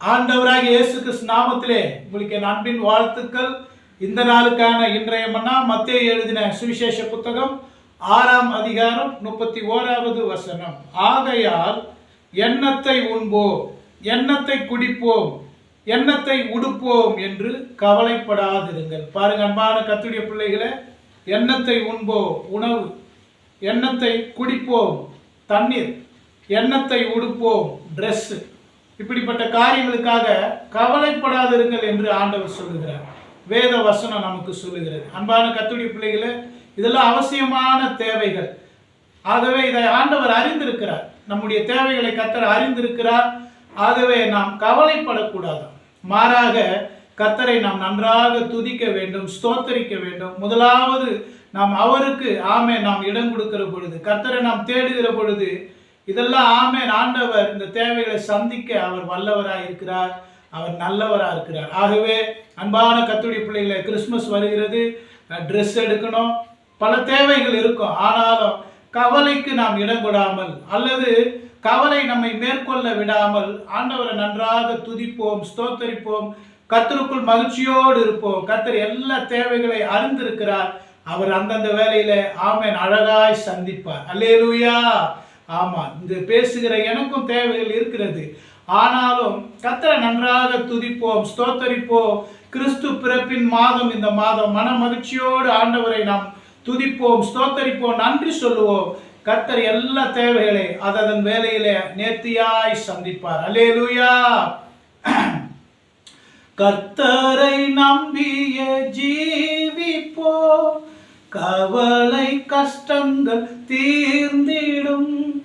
ஆண்டவராக இயேசு கிறிஸ்து நாமத்திலே உங்களுக்கு என் அன்பின் வாழ்த்துக்கள். இந்த நாளுக்கான இன்றைய மன்னா மத்திய எழுதின சுவிசேஷ புத்தகம் ஆறாம் அதிகாரம் முப்பத்தி ஓராவது வசனம். ஆகையால் எண்ணத்தை உண்போம் எண்ணத்தை குடிப்போம் எண்ணத்தை உடுப்போம் என்று கவலைப்படாதிருங்கள். பாருங்க அன்பான கத்துடைய பிள்ளைகளை எண்ணத்தை உண்போம் உணவு எண்ணத்தை குடிப்போம் தண்ணீர் எண்ணத்தை உடுப்போம் ட்ரெஸ்ஸு இப்படிப்பட்ட காரியங்களுக்காக கவலைப்படாதிருங்கள் என்று ஆண்டவர் சொல்லுகிறார். வேத வசனம் நமக்கு சொல்லுகிறது. அன்பான கத்துடைய பிள்ளைகளே இதெல்லாம் அவசியமான தேவைகள். ஆகவே இதை ஆண்டவர் அறிந்திருக்கிறார். நம்முடைய தேவைகளை கத்தர் அறிந்திருக்கிறார். ஆகவே நாம் கவலைப்படக்கூடாது. மாறாக கத்தரை நாம் நன்றாக துதிக்க வேண்டும் ஸ்தோத்தரிக்க வேண்டும். முதலாவது நாம் அவருக்கு ஆமே நாம் இடம் கொடுக்கிற பொழுது கத்தரை நாம் தேடுகிற பொழுது இதெல்லாம் ஆமேன் ஆண்டவர் இந்த தேவைகளை சந்திக்க அவர் வல்லவராக இருக்கிறார் அவர் நல்லவராக இருக்கிறார். ஆகவே அன்பான கத்துடைய பிள்ளைகளை கிறிஸ்மஸ் வருகிறது. ட்ரெஸ் எடுக்கணும். பல தேவைகள் இருக்கும். ஆனாலும் கவலைக்கு நாம் இடம் கொடாமல் அல்லது கவலை நம்மை மேற்கொள்ள விடாமல் ஆண்டவரை நன்றாக துதிப்போம் ஸ்தோத்தரிப்போம். கத்தருக்குள் மகிழ்ச்சியோடு இருப்போம். கத்தர் எல்லா தேவைகளை அறிந்திருக்கிறார். அவர் அந்தந்த வேலையில ஆமேன் அழகாய் சந்திப்பார். அல்லேலூயா ஆமா இந்த பேசுகிற எனக்கும் தேவைகள் இருக்கிறது. ஆனாலும் கத்தரை நன்றாக துதிப்போம் ஸ்தோத்தரிப்போம். கிறிஸ்து பிறப்பின் மாதம் இந்த மாதம். மன மகிழ்ச்சியோடு ஆண்டவரை நாம் துதிப்போம் ஸ்தோத்தரிப்போம் நன்றி சொல்லுவோம். கர்த்தர் எல்லா தேவைகளை அதன் வேலையிலே நேர்த்தியாய் சந்திப்பார். அல்லேலூயா. கர்த்தரை நம்பிய ஜீவிப்போ கவலை கஷ்டங்கள் தீர்ந்திடும்.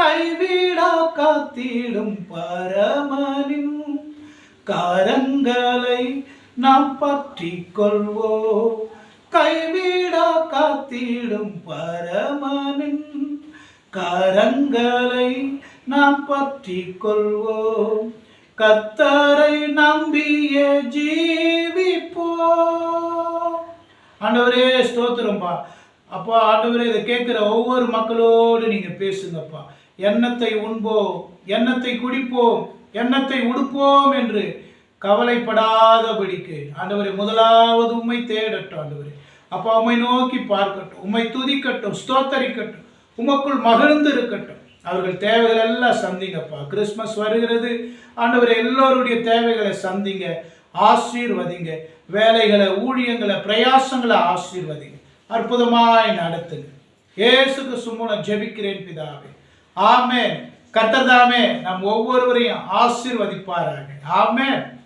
கைவிடா காத்திடும் பரமனின் கரங்களை நாம் பற்றி கொள்வோம் கைவிடா காத்திடும் பரமனின் கரங்களை நாம் பற்றி கொள்வோம் கத்தரை நம்பிய ஜீவிப்போ ஆண்டவரே ஸ்தோத்திரம்பா. அப்பா ஆண்டவரே இதை கேட்குற ஒவ்வொரு மக்களோடு நீங்கள் பேசுங்கப்பா. எண்ணத்தை உண்போம் எண்ணத்தை குடிப்போம் எண்ணத்தை உடுப்போம் என்று கவலைப்படாதபடிக்கு. ஆண்டவரே முதலாவது உண்மை தேடட்டும் ஆண்டவரே. அப்பா உம்மை நோக்கி பார்க்கட்டும் உம்மை துதிக்கட்டும் ஸ்தோத்தரிக்கட்டும் உமக்குள் மகிழ்ந்து இருக்கட்டும். அவர்கள் தேவைகள் எல்லாம் சந்திங்கப்பா. கிறிஸ்மஸ் வருகிறது. ஆண்டவர் எல்லோருடைய தேவைகளை சந்திங்க ஆசீர்வதிங்க. வேலைகளை ஊழியங்களை பிரயாசங்களை ஆசீர்வதிங்க. அற்புதமாய் நடத்துங்க. ஏசுக்கு சும்முன ஜெபிக்கிறேன் பிதாவே. ஆமென். கர்த்தர் நம் ஒவ்வொருவரையும் ஆசீர்வதிப்பாராக. ஆமென்.